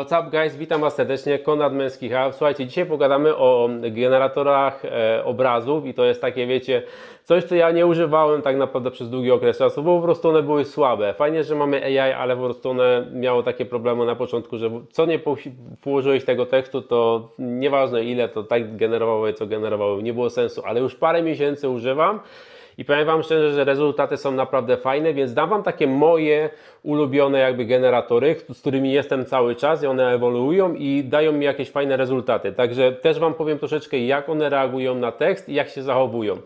What's up guys, witam Was serdecznie, Konrad Męski. Słuchajcie, dzisiaj pogadamy o generatorach e, obrazów i to jest takie, wiecie, coś co ja nie używałem tak naprawdę przez długi okres czasu, bo po prostu one były słabe. Fajnie, że mamy AI, ale po prostu one miało takie problemy na początku, że co nie po- włożyłeś tego tekstu, to nieważne ile, to tak generowały, co generowały, nie było sensu, ale już parę miesięcy używam. I powiem Wam szczerze, że rezultaty są naprawdę fajne, więc dam Wam takie moje ulubione jakby generatory, z którymi jestem cały czas i one ewoluują i dają mi jakieś fajne rezultaty. Także też Wam powiem troszeczkę, jak one reagują na tekst i jak się zachowują.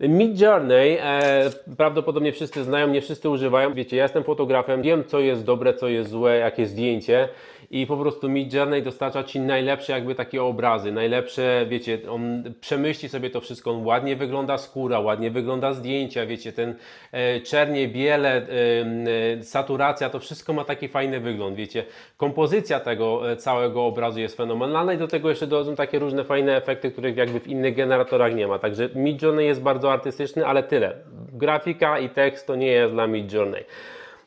Mid Journey e, prawdopodobnie wszyscy znają, nie wszyscy używają. Wiecie, ja jestem fotografem, wiem co jest dobre, co jest złe, jakie zdjęcie i po prostu Mid Journey dostarcza Ci najlepsze jakby takie obrazy, najlepsze, wiecie, on przemyśli sobie to wszystko, on ładnie wygląda skóra, ładnie wygląda zdjęcia, wiecie, ten e, czernie, biele, e, e, saturacja, to wszystko ma taki fajny wygląd, wiecie, kompozycja tego e, całego obrazu jest fenomenalna i do tego jeszcze dochodzą takie różne fajne efekty, których jakby w innych generatorach nie ma, także Mid Journey jest bardzo artystyczny, ale tyle, grafika i tekst to nie jest dla Mid Journey.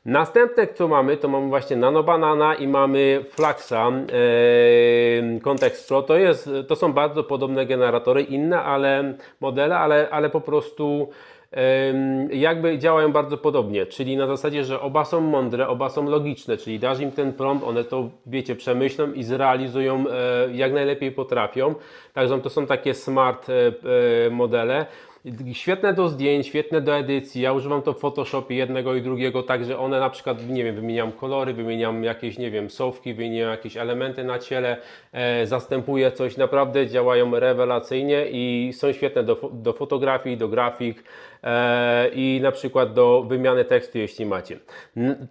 Następne, co mamy, to mamy właśnie Nano Banana i mamy Flaxa e, Context Pro. To, jest, to są bardzo podobne generatory, inne ale modele, ale, ale po prostu jakby działają bardzo podobnie, czyli na zasadzie, że oba są mądre, oba są logiczne, czyli dasz im ten prompt, one to wiecie, przemyślą i zrealizują e, jak najlepiej potrafią. Także to są takie smart e, modele. Świetne do zdjęć, świetne do edycji. Ja używam to w Photoshopie jednego i drugiego, także one na przykład, nie wiem, wymieniam kolory, wymieniam jakieś, nie wiem, sowki, wymieniam jakieś elementy na ciele, e, zastępuję coś, naprawdę działają rewelacyjnie i są świetne do, do fotografii, do grafik e, i na przykład do wymiany tekstu, jeśli macie.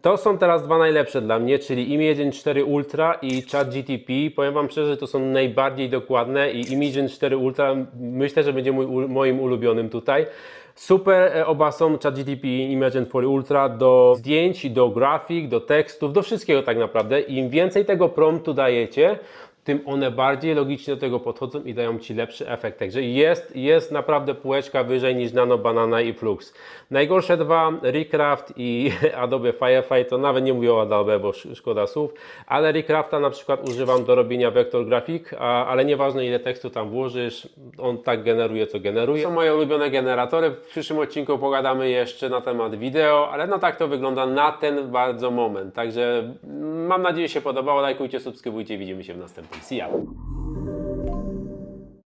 To są teraz dwa najlepsze dla mnie, czyli Image 4 Ultra i ChatGTP. Powiem Wam szczerze, to są najbardziej dokładne i Image 4 Ultra myślę, że będzie mój, moim ulubionym tutaj. Super e, oba są ChatGTP i Imagine 4 Ultra do zdjęć, do grafik, do tekstów, do wszystkiego tak naprawdę. Im więcej tego promptu dajecie, tym one bardziej logicznie do tego podchodzą i dają Ci lepszy efekt. Także jest, jest naprawdę półeczka wyżej niż Nano Banana i Flux. Najgorsze dwa, Recraft i Adobe Firefly, to nawet nie mówię o Adobe, bo sz- szkoda słów, ale Recrafta na przykład używam do robienia vector grafik, a, ale nieważne ile tekstu tam włożysz, on tak generuje co generuje. To są moje ulubione generatory. W przyszłym odcinku pogadamy jeszcze na temat wideo, ale no tak to wygląda na ten bardzo moment. Także mm, mam nadzieję, że się podobało. Lajkujcie, subskrybujcie, widzimy się w następnym. See ya.